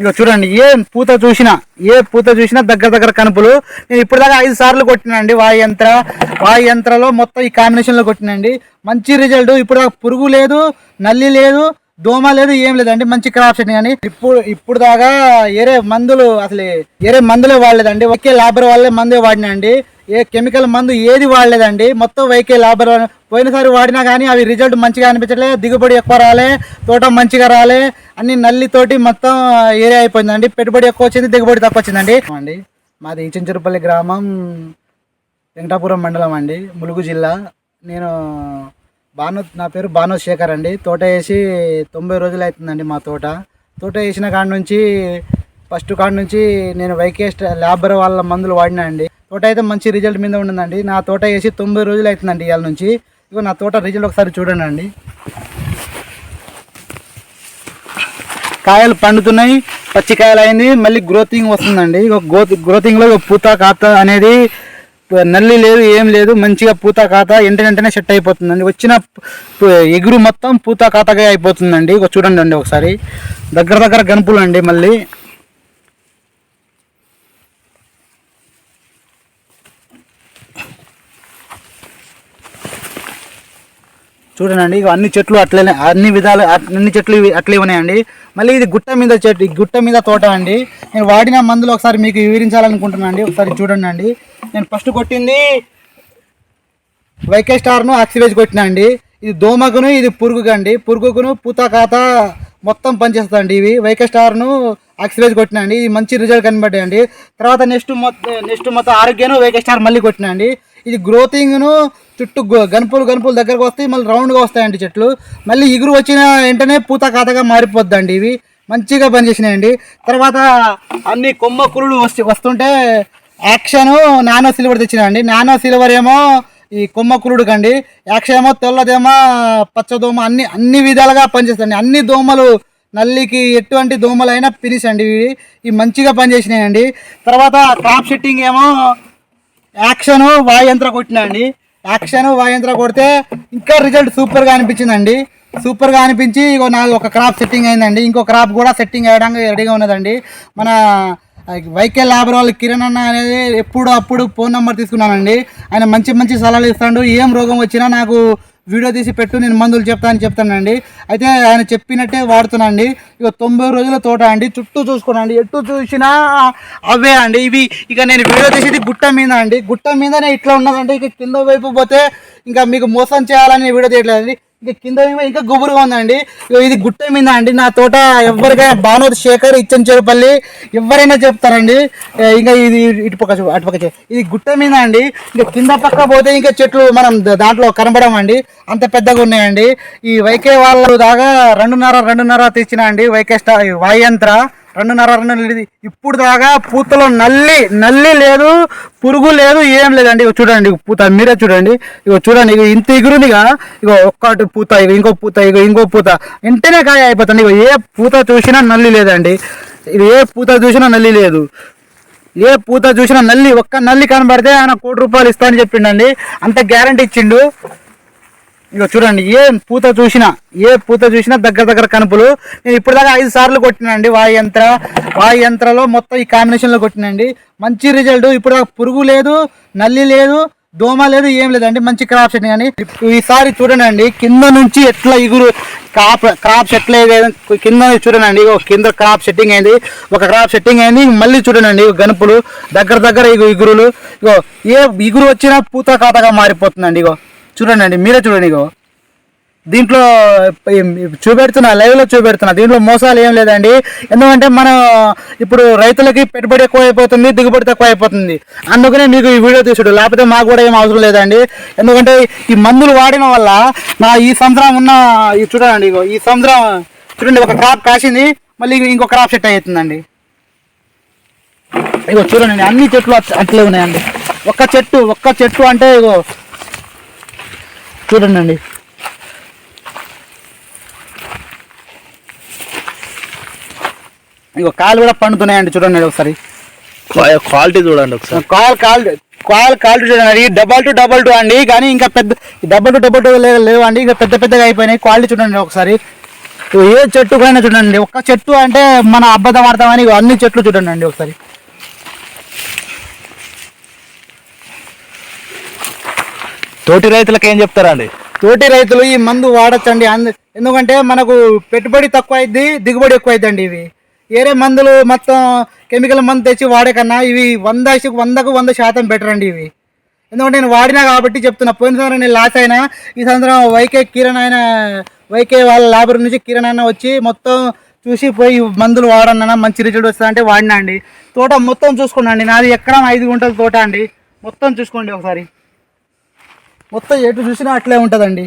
ఇక చూడండి ఏ పూత చూసినా ఏ పూత చూసినా దగ్గర దగ్గర కనుపులు. నేను ఇప్పటిదాకా ఐదు సార్లు కొట్టినండి వాయు యంత్ర. వాయు యంత్రలో మొత్తం ఈ కాంబినేషన్లో కొట్టినండి మంచి రిజల్ట్ ఇప్పుడు పురుగు లేదు నల్లి లేదు దోమ లేదు ఏం లేదండి మంచి క్రాప్ సెట్టింగ్ అని ఇప్పుడు ఇప్పుడు దాకా ఏరే మందులు అసలు ఏరే మందులే వాడలేదండి. ఒకే లాబర్ వాళ్ళే మందే వాడినండి ఏ కెమికల్ మందు ఏది వాడలేదండి. మొత్తం వైకే లాభర్ పోయినసారి వాడినా కానీ అవి రిజల్ట్ మంచిగా అనిపించలే దిగుబడి ఎక్కువ రాలే తోట మంచిగా రాలే అన్ని నల్లితోటి మొత్తం ఏరియా అయిపోయిందండి. పెట్టుబడి ఎక్కువ వచ్చింది దిగుబడి తక్కువ వచ్చిందండి. అండి మాది చించరుపల్లి గ్రామం వెంకటాపురం మండలం అండి ములుగు జిల్లా. నేను భాను నా పేరు భాను శేఖర్ అండి. తోట వేసి తొంభై రోజులు అవుతుందండి మా తోట. తోట వేసిన కాడ నుంచి ఫస్ట్ కాడ నుంచి నేను వైకేస్ట్ ల్యాబర్ వాళ్ళ మందులు వాడినా అండి. తోట అయితే మంచి రిజల్ట్ మీద ఉండిందండి నా తోట వేసి తొంభై రోజులు అవుతుందండి ఇవాళ నుంచి. ఇగో నా తోట రిజల్ట్ ఒకసారి చూడండి అండి కాయలు పండుతున్నాయి పచ్చికాయలు అయింది మళ్ళీ గ్రోతింగ్ వస్తుందండి. ఇక గ్రోత్ గ్రోతింగ్లో పూత కాత అనేది నల్లి లేదు ఏం లేదు మంచిగా పూత కాత వెంటనే వెంటనే సెట్ అయిపోతుందండి. వచ్చిన ఎగురు మొత్తం పూత కాతగా అయిపోతుందండి. ఇక చూడండి అండి ఒకసారి. దగ్గర దగ్గర గనుపులు అండి మళ్ళీ. చూడండి ఇక అన్ని చెట్లు అట్లనే అన్ని విధాలు అన్ని చెట్లు అట్లే ఉన్నాయండి. మళ్ళీ ఇది గుట్ట మీద చెట్టు ఈ గుట్ట మీద తోట అండి. నేను వాడిన మందులు ఒకసారి మీకు వివరించాలనుకుంటున్నాను అండి ఒకసారి చూడండి అండి నేను ఫస్ట్ కొట్టింది వైకే స్టార్ను ఆక్సివేజ్ కొట్టినా అండి ఇది దోమకును ఇది పురుగుకు అండి పురుగుకును పూత కాత మొత్తం పనిచేస్తుందండి ఇవి. వైకే స్టార్ను ఆక్సివేజ్ కొట్టినండి. ఇది మంచి రిజల్ట్ కనబడ్డాయండి. తర్వాత నెక్స్ట్ మొత్తం నెక్స్ట్ మొత్తం ఆరోగ్యను వైకే స్టార్ మళ్ళీ కొట్టినండి. ఇది గ్రోతింగ్ను చుట్టూ గ- గనుపులు గనుపులు దగ్గరకు వస్తాయి మళ్ళీ రౌండ్గా వస్తాయండి చెట్లు. మళ్ళీ ఇగురు వచ్చిన వెంటనే పూత కాతగా మారిపోద్దండి ఇవి. మంచిగా పనిచేసినాయండి. తర్వాత అన్ని కొమ్మ కురులు వస్తుంటే యాక్షన్ నానో సిల్వర్ తెచ్చినాయండి. నానో సిల్వర్ ఏమో ఈ కొమ్మ కురుడు కండి యాక్షన్ ఏమో తెల్లదేమో పచ్చదోమ అన్ని అన్ని విధాలుగా పనిచేస్తాయండి. అన్ని దోమలు నల్లికి ఎటువంటి దోమలైనా ఫినిష్ అండి ఇవి. ఇవి మంచిగా పనిచేసినాయండి. తర్వాత క్రాప్ సెట్టింగ్ ఏమో యాక్షన్ వాయంత్ర కొట్టినా అండి యాక్షన్ వాయంత్ర కొడితే ఇంకా రిజల్ట్ సూపర్గా అనిపించిందండి. సూపర్గా అనిపించి ఇగో నాది ఒక క్రాప్ సెట్టింగ్ అయిందండి. ఇంకో క్రాప్ కూడా సెట్టింగ్ అయ్యడానికి రెడీగా ఉన్నదండి. మన వైకే ల్యాబర్ వాళ్ళు కిరణ్ అన్న అనేది ఎప్పుడు అప్పుడు ఫోన్ నెంబర్ తీసుకున్నానండి. ఆయన మంచి మంచి సలహాలు ఇస్తాడు. ఏం రోగం వచ్చినా నాకు వీడియో తీసి పెట్టు నేను మందులు చెప్తానని చెప్తానండి. అయితే ఆయన చెప్పినట్టే వాడుతున్నాండి ఇక తొంభై రోజుల తోట అండి. చుట్టూ చూసుకోనండి. ఎటు చూసినా అవే అండి. ఇవి ఇక నేను వీడియో తీసేది గుట్ట మీద అండి. గుట్ట మీదనే ఇట్లా ఉన్నదండి. ఇక కింద వైపు పోతే ఇంకా మీకు మోసం చేయాలని వీడియో తీయట్లేదండి. ఇక కింద ఏమో ఇంకా గుబురుగా ఉందండి. ఇది గుట్ట మీద అండి. నా తోట ఎవరికైనా భానోద్ శేఖర్ ఇచ్చన్ చెరుపల్లి ఎవరైనా చెప్తారండి. ఇంకా ఇది ఇటు పక్క ఇది గుట్ట మీద అండి. ఇంకా కింద పక్క పోతే ఇంకా చెట్లు మనం దాంట్లో దాంట్లో కనబడమండి అంత పెద్దగా ఉన్నాయండి. ఈ వైకే వాళ్ళు దాకా రెండున్నర రెండున్నర తెచ్చిన అండి. వైకే స్టా వాయంత్ర. రెండున్నర రెండు ఇది ఇప్పుడు దాకా పూతలో నల్లి నల్లి లేదు పురుగు లేదు ఏం లేదండి ఇగో చూడండి పూత మీరే చూడండి. ఇగో చూడండి ఇగో ఇంత ఎగురుందిగా ఇగో ఒక్కటి పూత ఇగో ఇంకో పూత ఇగో ఇంకో పూత. వెంటనే కాయ అయిపోతుంది. ఇక ఏ పూత చూసినా నల్లి లేదండి. ఇది ఏ పూత చూసినా నల్లి లేదు. ఏ పూత చూసినా నల్లి ఒక్క నల్లి కనబడితే ఆయన కోటి రూపాయలు ఇస్తా అని చెప్పిండండి. అంత గ్యారంటీ ఇచ్చిండు. ఇక చూడండి ఏ పూత చూసినా ఏ పూత చూసినా దగ్గర దగ్గర కనుపులు. నేను ఇప్పుడు దాకా ఐదు సార్లు కొట్టినండి వాయు యంత్ర. వాయు యంత్రలో మొత్తం ఈ కాంబినేషన్లో కొట్టినండి. మంచి రిజల్ట్ ఇప్పుడు పురుగు లేదు నల్లి లేదు దోమ లేదు ఏం లేదండి. మంచి క్రాప్ సెట్టింగ్ అని ఈసారి చూడండి కింద నుంచి ఎట్లా ఇగురు క్రాప్ క్రాప్ సెటిల్ కింద నుంచి చూడండి కింద క్రాప్ సెట్టింగ్ అయింది. ఒక క్రాప్ సెట్టింగ్ అయింది మళ్ళీ చూడండి గనుపులు దగ్గర దగ్గర ఇగో ఇగురులు. ఇగో ఏ ఇగురు వచ్చినా పూత ఖాతాగా మారిపోతుందండి ఇగో. చూడండి మీరే చూడండి ఇగో. దీంట్లో చూపెడుతున్నా లైవ్లో చూపెడుతున్నా. దీంట్లో మోసాలు ఏం లేదండి. ఎందుకంటే మనం ఇప్పుడు రైతులకి పెట్టుబడి ఎక్కువ అయిపోతుంది దిగుబడి తక్కువ అయిపోతుంది. అందుకనే మీకు ఈ వీడియో తీసుడు. లేకపోతే మాకు కూడా ఏం అవసరం లేదండి. ఎందుకంటే ఈ మందులు వాడిన వల్ల నా ఈ సంవత్సరం ఉన్న ఈ చూడండి ఇగో ఈ సంవత్సరం చూడండి ఒక క్రాప్ కాసింది. మళ్ళీ ఇంకో క్రాప్ సెట్ అవుతుందండి ఇగో చూడండి అన్ని చెట్లు అట్లే ఉన్నాయండి. ఒక్క చెట్టు ఒక్క చెట్టు అంటే ఇగో చూడండి. ఇగో కాలు కూడా పండుతున్నాయండి చూడండి ఒకసారి. క్వాలిటీ చూడండి ఒకసారి. కాల్ కాల్ కాల్ కాల్ చూడండి. డబల్ టు డబల్ టూ అండి. కానీ ఇంకా పెద్ద డబల్ టు డబల్ టూ లేవు అండి ఇంకా పెద్ద పెద్దగా అయిపోయినాయి. క్వాలిటీ చూడండి ఒకసారి. ఏ చెట్టు పైన చూడండి. ఒక్క చెట్టు అంటే మన అబద్ధం ఆడతామని అన్ని చెట్లు చూడండి అండి ఒకసారి. తోటి రైతులకు ఏం చెప్తారండి? తోటి రైతులు ఈ మందు వాడచ్చండి. అందు ఎందుకంటే మనకు పెట్టుబడి తక్కువ అయింది దిగుబడి ఎక్కువ అయిందండి ఇవి. వేరే మందులు మొత్తం కెమికల్ మందు తెచ్చి వాడే కన్నా ఇవి వంద వందకు వంద శాతం బెటర్ అండి ఇవి. ఎందుకంటే నేను వాడినా కాబట్టి చెప్తున్నా. పోయిన సంవత్సరం నేను లాస్ అయినా ఈ సంవత్సరం వైకే కిరణ్ ఆయన వైకే వాళ్ళ లేబర్ నుంచి కిరణ్ అయినా వచ్చి మొత్తం చూసి పోయి మందులు వాడన్నా మంచి రిజల్ట్ వస్తుందంటే వాడినా అండి. తోట మొత్తం చూసుకోండి నాది ఎక్కడ ఐదు గుంటల తోట అండి. మొత్తం చూసుకోండి ఒకసారి. మొత్తం ఎటు చూసినా అట్లే ఉంటుందండి.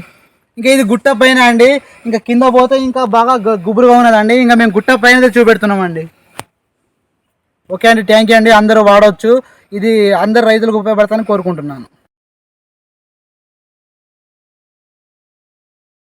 ఇంకా ఇది గుట్ట పైన అండి. ఇంకా కింద పోతే ఇంకా బాగా గుబురుగా ఉన్నదండి. ఇంకా మేము గుట్ట పైన చూపెడుతున్నామండి. ఓకే అండి థ్యాంక్ యూ అండి. అందరూ వాడవచ్చు ఇది అందరు రైతులకు ఉపయోగపడతానని కోరుకుంటున్నాను.